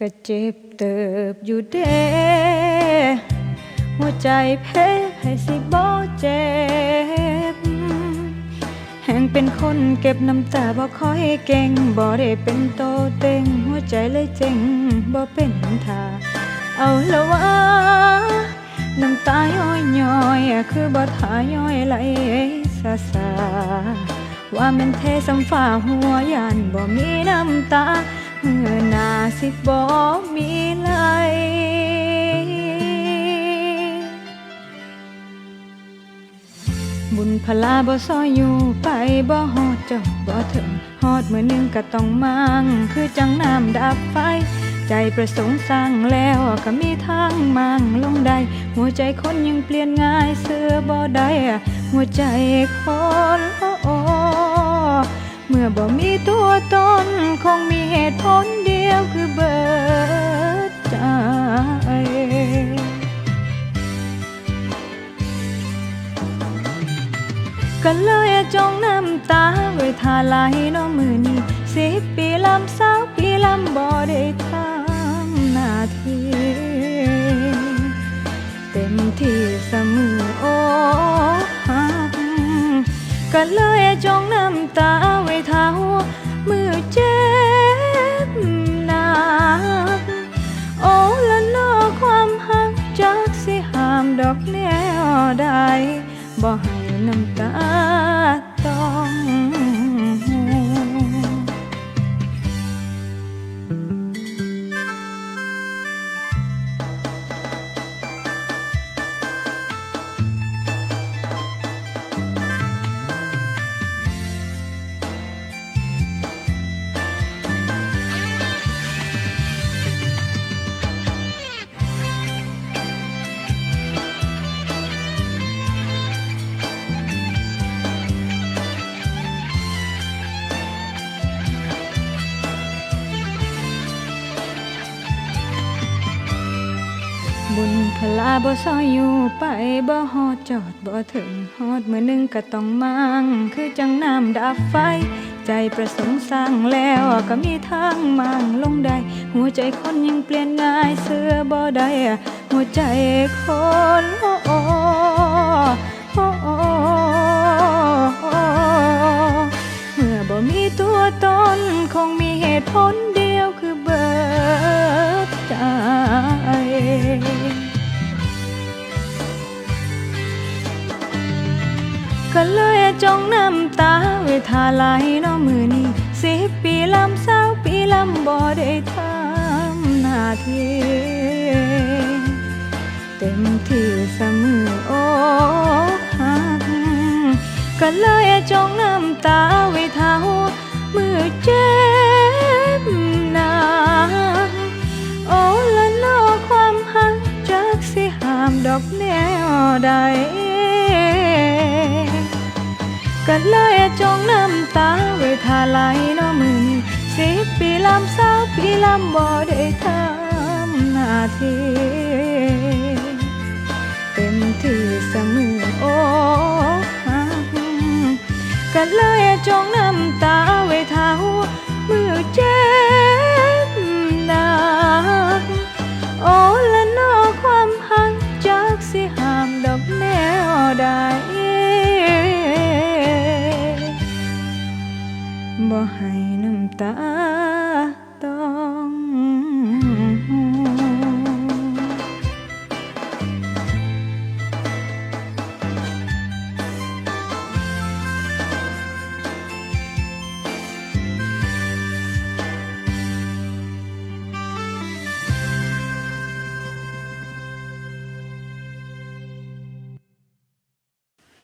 ก็เจ็บเติบอยู่เด้หัวใจเพให้สิบ่เจ็บ แห่งเป็นคนเก็บน้ำตาบ่คอยเก่งบ่ได้เป็นโตเต็งหัวใจเลยเจ็งบ่เป็นท่าเอาละวะน้ำตาย้อยย้อยคือบ่ทาย้อยไหลซาซาว่ามันเทสำฟ้าหัวยานบ่มีน้ำตา หนาสิบ่มีไหลบุญพลาบ่ซอยอยู่ไปบ่ฮอดเจอดบ่ถึงฮอดมื้อหนึงก็ต้องมั่งคือจังน้ำดับไฟ ใจประสงค์สร้างแล้วก็มีทางมั่งลงได้ หัวใจคนยังเปลี่ยนง่ายเสื้อบ่ได้หัวใจคน มื่อบ่มีตัวตนคงมีเหตุผลเดียวคือเบิดใจก็เลยจงน้ำตาไว้ทาไหลน้อมือนี้สิบปีลำซ้า ก็เลยจงน้ำตาไว้เท้ามือเจ็บหนักโอ้ละนอความหักจักสิหามดอกแนวใดบ่ให้น้ำตา พลาบ่ซอยอยู่ไปบ่ฮอดจอดบ่ถึงฮอดมือนึงก็ต้องมั่งคือจังน้ำดับไฟ ใจประสงค์สร้างแล้วก็มีทางมั่งลงได้ หัวใจคนยังเปลี่ยนง่ายเสื้อบ่ได้หัวใจคนโอ้ ก็เลยจงน้ำตาไว้ทาไหลน้อมือนี้สิปีลำเศร้าปีลำบ่ได้ทำหน้าที่เต็มที่เสมอโอ้หักก็เลยจงน้ำตาไว้ทาหัวมือเจ็บ ดเลยจงน้ำตาไว้ทาไหลน้อมือนสิบปีลำสาวปีลำบ่ได้ทำนาที่เต็มที่เสมอโอ้กกัดเลยจงน้ำตาไว้เท้ามือเจ็บหนักโอ้และนอความหักจากสิหามดอกแนวใด Hay